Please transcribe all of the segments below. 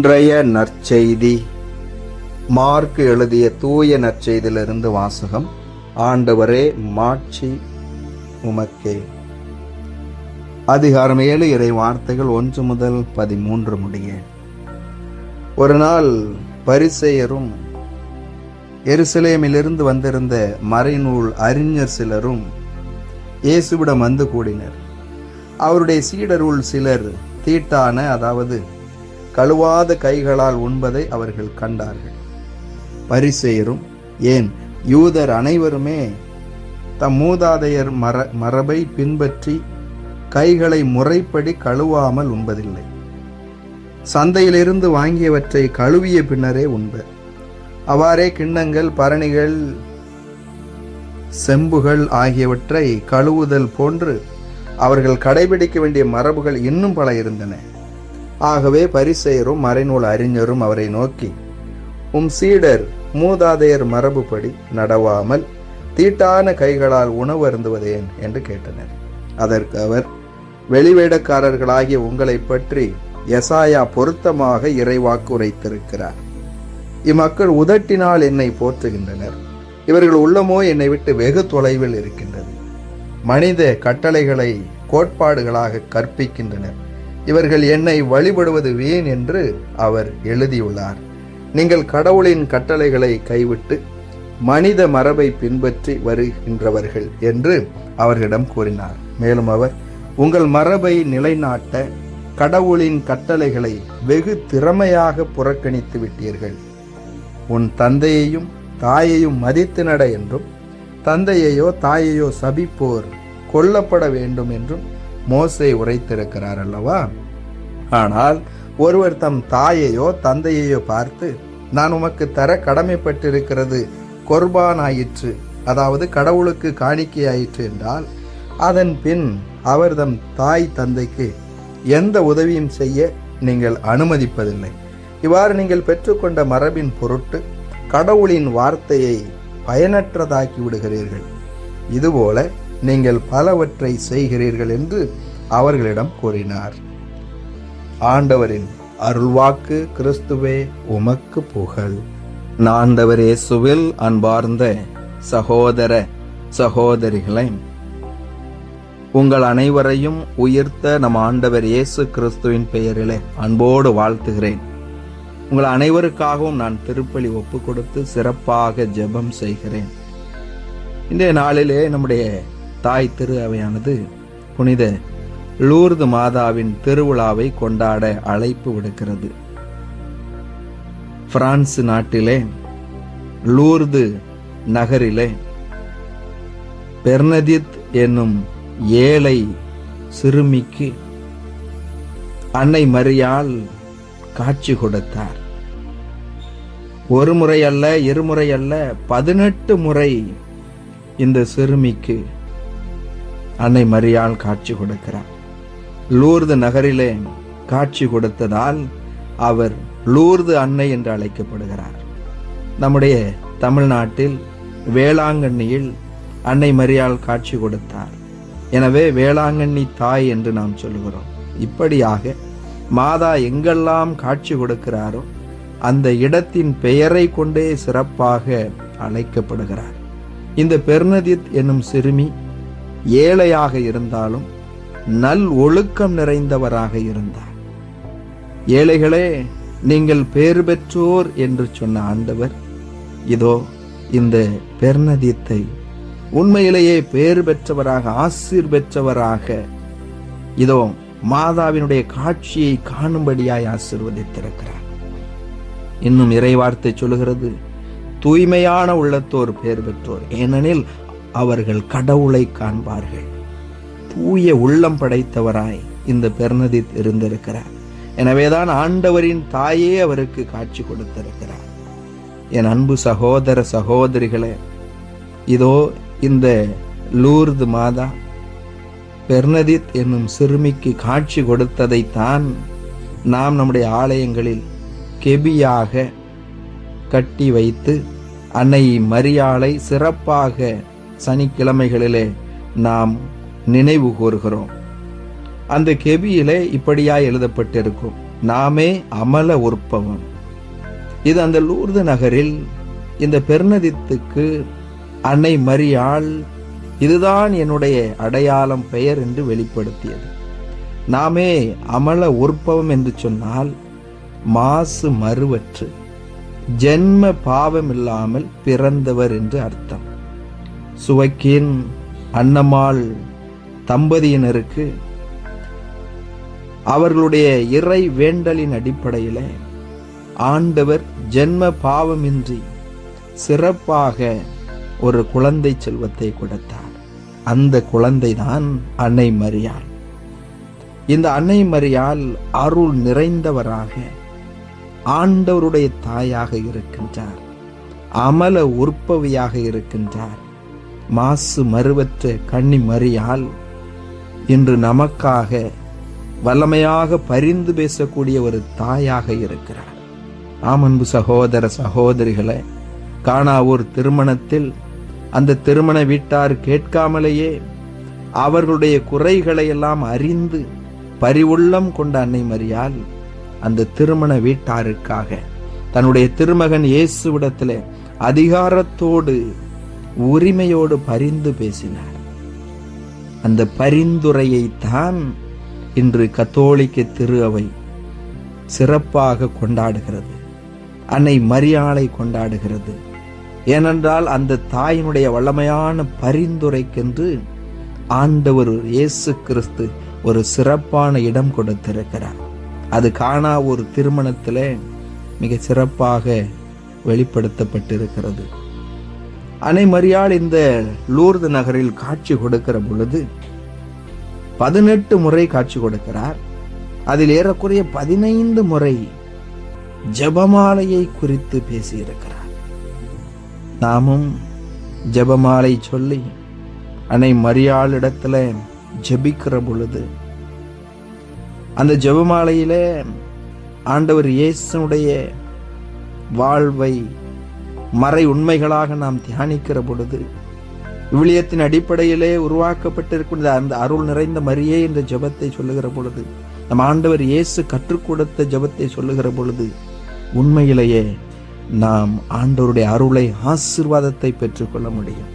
இன்றைய நற்செய்தி. மார்க் எழுதிய தூய நற்செய்தியிலிருந்து வாசகம். ஆண்டவரே மாட்சி உமக்கே. அதிகாரம் ஏழு இறை வார்த்தைகள் ஒன்று முதல் பதிமூன்று முடிய. ஒரு நாள் பரிசெயரும் எருசலேமிலிருந்து வந்திருந்த மறைநூல் அறிஞர் சிலரும் இயேசுவிடம் வந்து கூடினர். அவருடைய சீடருள் சிலர் தீட்டான அதாவது கழுவாத கைகளால் உண்பதை அவர்கள் கண்டார்கள். பரிசெயரும் ஏன்? யூதர் அனைவருமே தம் மூதாதையர் மர மரபை பின்பற்றி கைகளை முறைப்படி கழுவாமல் உண்பதில்லை. சந்தையிலிருந்து வாங்கியவற்றை கழுவிய பின்னரே உண்பர். அவ்வாறே கிண்ணங்கள் பரணிகள் செம்புகள் ஆகியவற்றை கழுவுதல் போன்று அவர்கள் கடைபிடிக்க வேண்டிய மரபுகள் இன்னும் பல இருந்தன. ஆகவே பரிசெயரும் மறைநூல் அறிஞரும் அவரை நோக்கி உம் சீடர் மூதாதையர் மரபுப்படி நடவாமல் தீட்டான கைகளால் உணவு அருந்துவதேன்? என்று கேட்டனர். அதற்கு அவர் வெளிவேடக்காரர்களாகிய உங்களை பற்றி எசாயா பொருத்தமாக இறைவாக்கு உரைத்திருக்கிறார். இம்மக்கள் உதட்டினால் என்னை போற்றுகின்றனர். இவர்கள் உள்ளமோ என்னை விட்டு வெகு தொலைவில் இருக்கின்றது. மனித கட்டளைகளை கோட்பாடுகளாக கற்பிக்கின்றனர். இவர்கள் என்னை வழிபடுவது வீண் என்று அவர் எழுதியுள்ளார். நீங்கள் கடவுளின் கட்டளைகளை கைவிட்டு மனித மரபை பின்பற்றி வருகின்றவர்கள் என்று அவர்களிடம் கூறினார். மேலும் அவர் உங்கள் மரபை நிலைநாட்ட கடவுளின் கட்டளைகளை வெகு திறமையாக புறக்கணித்து விட்டீர்கள். உன் தந்தையையும் தாயையும் மதித்து நட என்றும் தந்தையையோ தாயையோ சபிப்போர் கொல்லப்பட வேண்டும் என்றும் மோசை உரைத்திருக்கிறார் அல்லவா ஆனால் ஒருவர் தம் தாயையோ தந்தையையோ பார்த்து நான் உமக்கு தர கடமைப்பட்டிருக்கிறது கொர்பான் ஆயிற்று அதாவது கடவுளுக்கு காணிக்கையாயிற்று என்றால் அதன் பின் அவர் தம் தாய் தந்தைக்கு எந்த உதவியும் செய்ய நீங்கள் அனுமதிப்பதில்லை. இவ்வாறு நீங்கள் பெற்றுக்கொண்ட மரபின் பொருட்டு கடவுளின் வார்த்தையை பயனற்றதாக்கி விடுகிறீர்கள். இதுபோல நீங்கள் பலவற்றை செய்கிறீர்கள் என்று அவர்களிடம் கூறினார். ஆண்டவரின் அருள்வாக்கு கிறிஸ்துவே உமக்கு புகழ். நாண்டவர் இயேசுவில் அன்பார்ந்த சகோதர சகோதரிகளை உங்கள் அனைவரையும் உயிர்த்த நம் ஆண்டவர் இயேசு கிறிஸ்துவின் பெயரிலே அன்போடு வாழ்த்துகிறேன். உங்கள் அனைவருக்காகவும் நான் திருப்பலி ஒப்பு கொடுத்து சிறப்பாக ஜெபம் செய்கிறேன். இன்றைய நாளிலே நம்முடைய தாய் திரு அவையானது புனித லூர்து மாதாவின் திருவிழாவை கொண்டாட அழைப்பு விடுக்கிறது. பிரான்ஸ் நாட்டிலே லூர்து நகரிலே பெர்னதித் என்னும் ஏழை சிறுமிக்கு அன்னை மரியால் காட்சி கொடுத்தார். ஒரு முறை அல்ல இருமுறை அல்ல பதினெட்டு முறை இந்த சிறுமிக்கு அன்னை மரியாள் காட்சி கொடுக்கிறார். லூர்து நகரிலே காட்சி கொடுத்ததால் அவர் லூர்து அன்னை என்று அழைக்கப்படுகிறார். நம்முடைய தமிழ்நாட்டில் வேளாங்கண்ணியில் அன்னை மரியாள் காட்சி கொடுத்தார். எனவே வேளாங்கண்ணி தாய் என்று நாம் சொல்கிறோம். இப்படியாக மாதா எங்கெல்லாம் காட்சி கொடுக்கிறாரோ அந்த இடத்தின் பெயரை கொண்டே சிறப்பாக அழைக்கப்படுகிறார். இந்த பெர்னதித் என்னும் சிறுமி ஏழையாக இருந்தாலும் நல் ஒழுக்கம் நிறைந்தவராக இருந்தார். ஏழைகளே நீங்கள் பேர் பெற்றோர் என்று சொன்ன ஆண்டவர் இதோ இந்த பெர்னதித்தை உண்மையிலேயே பேர் பெற்றவராக ஆசீர் பெற்றவராக இதோ மாதாவினுடைய காட்சியை காணும்படியாய் ஆசிர்வதித்திருக்கிறார். இன்னும் இறைவார்த்தை சொல்லுகிறது தூய்மையான உள்ளத்தோர் பேர் பெற்றோர். ஏனெனில் அவர்கள் கடவுளை காண்பார்கள். தூய உள்ளம் படைத்தவராய் இந்த பெர்னதித் இருந்திருக்கிறார். எனவேதான் ஆண்டவரின் தாயே அவருக்கு காட்சி கொடுத்திருக்கிறார். என் அன்பு சகோதர சகோதரிகளே இதோ இந்த லூர்து மாதா பெர்னதித் என்னும் சிறுமிக்கு காட்சி கொடுத்ததைத்தான் நாம் நம்முடைய ஆலயங்களில் கெபியாக கட்டி வைத்து அன்னை மரியாளை சிறப்பாக சனிக்கிழமைகளிலே நாம் நினைவு கூறுகிறோம். அந்த கெபியிலே இப்படியாய் எழுதப்பட்டிருக்கும் நாமே அமல உற்பவம். இது அந்த லூர்து நகரில் இந்த பெருநதித்துக்கு அன்னை மரியாள் இதுதான் என்னுடைய அடையாளம் பெயர் என்று வெளிப்படுத்தியது. நாமே அமல உற்பவம் என்று சொன்னால் மாசு மறுவற்று ஜென்ம பாவம் இல்லாமல் பிறந்தவர் என்று அர்த்தம். சுவைக்கின் அன்னம்மாள் தம்பதியினருக்கு அவர்களுடைய இறை வேண்டலின் அடிப்படையில் ஆண்டவர் ஜென்ம பாவமின்றி சிறப்பாக ஒரு குழந்தை செல்வத்தை கொடுத்தார். அந்த குழந்தை தான் அன்னை மரியாள். இந்த அன்னை மரியாள் அருள் நிறைந்தவராக ஆண்டவருடைய தாயாக இருக்கின்றார். அமல உற்பவியாக இருக்கின்றார். மாசு மறுவற்ற கன்னி மறியால் இன்று நமக்காக வல்லமையாக பரிந்து பேசக்கூடிய ஒரு தாயாக இருக்கிறார். ஆமன்பு சகோதர சகோதரிகளை காணாவூர் திருமணத்தில் அந்த திருமண வீட்டார் கேட்காமலேயே அவர்களுடைய குறைகளை எல்லாம் அறிந்து பரிவுள்ளம் கொண்ட அன்னை மரியால் அந்த திருமண வீட்டாருக்காக தன்னுடைய திருமகன் இயேசுவிடத்தில் அதிகாரத்தோடு உரிமையோடு பரிந்து பேசினார். அந்த பரிந்துரையை தான் இன்று கத்தோலிக்க திரு அவை சிறப்பாக கொண்டாடுகிறது. அன்னை மரியாளை கொண்டாடுகிறது. ஏனென்றால் அந்த தாயினுடைய வல்லமையான பரிந்துரைக்கென்று ஆண்டவர் இயேசு கிறிஸ்து ஒரு சிறப்பான இடம் கொடுத்திருக்கிறார். அது காணா ஒரு திருமணத்தில் மிக சிறப்பாக வெளிப்படுத்தப்பட்டிருக்கிறது. அனைமறியால் மரியாள் இந்த லூர்து நகரில் காட்சி கொடுக்கிற பொழுது பதினெட்டு முறை காட்சி கொடுக்கிறார். அதில் ஏறக்குறைய பதினைந்து முறை ஜபமாலையை குறித்து பேசியிருக்கிறார். நாமும் ஜபமாலை சொல்லி அன்னை மரியாளிடத்துல ஜெபிக்கிற பொழுது அந்த ஜபமாலையில ஆண்டவர் இயேசுடைய வாழ்வை மறை உண்மைகளாக நாம் தியானிக்கிற பொழுது விவிலியத்தின் அடிப்படையிலே உருவாக்கப்பட்டிருக்கின்ற அந்த அருள் நிறைந்த மரியே என்ற ஜெபத்தை சொல்லுகிற பொழுது நம் ஆண்டவர் இயேசு கற்றுக் கொடுத்த ஜெபத்தை சொல்லுகிற பொழுது உண்மையிலேயே நாம் ஆண்டவருடைய அருளை ஆசிர்வாதத்தை பெற்றுக்கொள்ள முடியும்.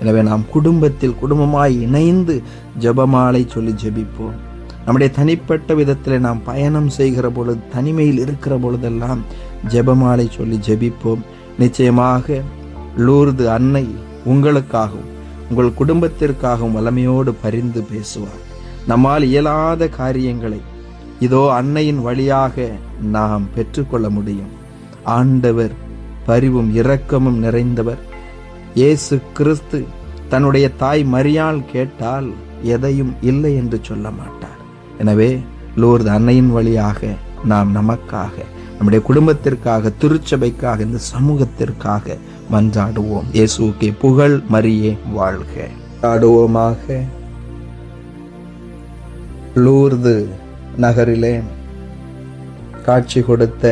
எனவே நாம் குடும்பத்தில் குடும்பமாய் இணைந்து ஜெபமாலை சொல்லி ஜெபிப்போம். நம்முடைய தனிப்பட்ட விதத்தில் நாம் பயணம் செய்கிற பொழுது தனிமையில் இருக்கிற பொழுதெல்லாம் ஜெபமாலை சொல்லி ஜெபிப்போம். நிச்சயமாக லூர்து அன்னை உங்களுக்காகவும் உங்கள் குடும்பத்திற்காகவும் வல்லமையோடு பரிந்து பேசுவார். நம்மால் இயலாத காரியங்களை இதோ அன்னையின் வழியாக நாம் பெற்றுக்கொள்ள முடியும். ஆண்டவர் பரிவும் இரக்கமும் நிறைந்தவர். இயேசு கிறிஸ்து தன்னுடைய தாய் மரியாள் கேட்டால் எதையும் இல்லை என்று சொல்ல மாட்டார். எனவே லூர்து அன்னையின் வழியாக நாம் நமக்காக நம்முடைய குடும்பத்திற்காக திருச்சபைக்காக இந்த சமூகத்திற்காக மன்றாடுவோம். இயேசுக்கே புகழ் மரியே வாழ்க. ஆடுவோமாக லூர்து நகரிலே காட்சி கொடுத்த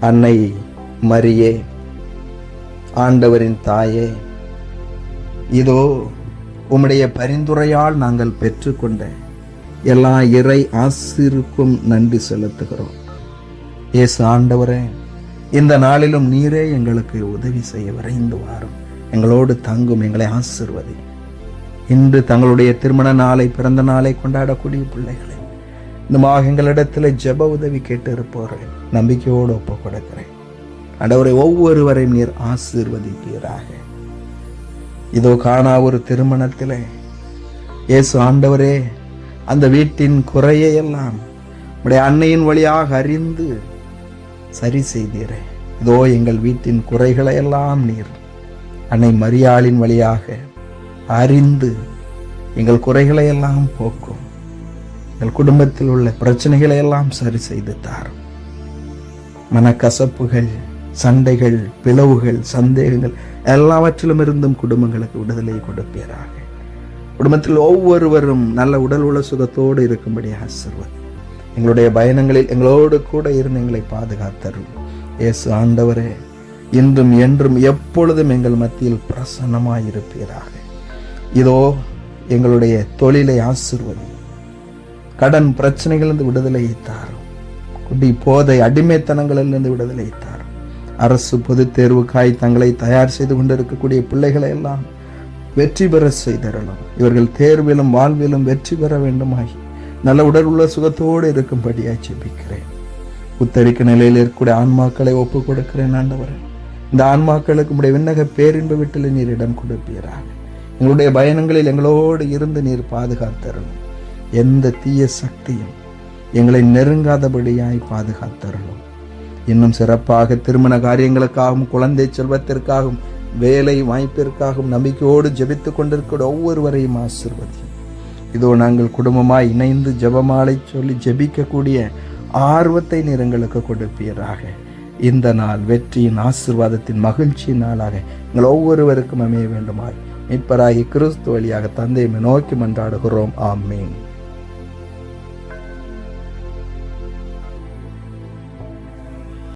அன்னை மரியே ஆண்டவரின் தாயே இதோ உம்முடைய பரிந்துரையால் நாங்கள் பெற்றுக்கொண்ட எல்லா இறை ஆசிருக்கும் நன்றி செலுத்துகிறோம். இயேசு ஆண்டவரே இந்த நாளிலும் நீரே எங்களுக்கு உதவி செய்ய விரைந்து வாரும். எங்களோடு தங்கும் எங்களை ஆசிர்வதி. இன்று தங்களுடைய திருமண நாளை பிறந்த நாளை கொண்டாடக்கூடிய பிள்ளைகளை இன்னுமாக எங்களிடத்தில் ஜெப உதவி கேட்டு இருப்பவர்கள் நம்பிக்கையோடு ஒப்பு கொடுக்கிறேன். ஆண்டவரை ஒவ்வொருவரையும் நீர் ஆசீர்வதிப்பீராக. இதோ காணா ஒரு திருமணத்தில் இயேசு ஆண்டவரே அந்த வீட்டின் குறையை எல்லாம் உடைய அன்னையின் வழியாக அறிந்து சரி செய்தீரே. இதோ எங்கள் வீட்டின் குறைகளை எல்லாம் நீர். அன்னை மரியாளின் வழியாக அறிந்து எங்கள் குறைகளை எல்லாம் போக்கும். எங்கள் குடும்பத்தில் உள்ள பிரச்சனைகளை எல்லாம் சரி செய்து தாரும் மனக்கசப்புகள் சண்டைகள் பிளவுகள் சந்தேகங்கள் எல்லாவற்றிலும் இருந்தும் குடும்பங்களுக்கு விடுதலை கொடுப்பீராக. குடும்பத்தில் ஒவ்வொருவரும் நல்ல உடல் உள்ள சுகத்தோடு இருக்கும்படி ஆசிர்வதி எங்களுடைய பயணங்களில் எங்களோடு கூட இருந்து எங்களை பாதுகாத்தரும் இயேசு ஆண்டவரே இன்றும் என்றும் எப்பொழுதும் எங்கள் மத்தியில் பிரசன்னமாயிருப்பீராக. இதோ எங்களுடைய தொழிலை ஆசிர்வதி கடன் பிரச்சனைகளிலிருந்து விடுதலையை தாரும். குடி போதை அடிமைத்தனங்களிலிருந்து விடுதலை தாரும். அரசு பொதுத் தேர்வுக்காய் தங்களை தயார் செய்து கொண்டிருக்கக்கூடிய பிள்ளைகளை எல்லாம் வெற்றி பெற செய்தரலாம் இவர்கள் தேர்விலும் வாழ்விலும் வெற்றி பெற வேண்டுமாகி நல்ல உடல் உள்ள சுகத்தோடு இருக்கும்படியாய் ஜெபிக்கிறேன் உத்தரிக்க நிலையில் இருக்கக்கூடிய ஆன்மாக்களை ஒப்பு கொடுக்கிறேன் ஆண்டவரே. இந்த ஆன்மாக்களுக்கு உடைய விண்ணக பேரின்ப வீட்டில் நீர் இடம் கொடுப்பீராக. எங்களுடைய பயணங்களில் எங்களோடு இருந்து நீர் பாதுகாத்தரணும் எந்த தீய சக்தியும் எங்களை நெருங்காதபடியாய் பாதுகாத்தரணும் இன்னும் சிறப்பாக திருமண காரியங்களுக்காகவும் குழந்தை செல்வத்திற்காகவும் வேலை வாய்ப்பிற்காகவும் நம்பிக்கையோடு ஜெபித்துக் கொண்டிருக்கிற ஒவ்வொருவரையும் ஆசிர்வதியும். இதோ நாங்கள் குடும்பமாய் இணைந்து ஜபமாலை சொல்லி ஜெபிக்கக்கூடிய ஆர்வத்தை நீர் எங்களுக்கு கொடுப்பீராக. இந்த நாள் வெற்றியின் ஆசிர்வாதத்தின் மகிழ்ச்சியின் நாளாக எங்கள் ஒவ்வொருவருக்கும் அமைய வேண்டுமாய். மீட்பராகி கிறிஸ்து வழியாக தந்தையை நோக்கி மன்றாடுகிறோம். ஆமீன்.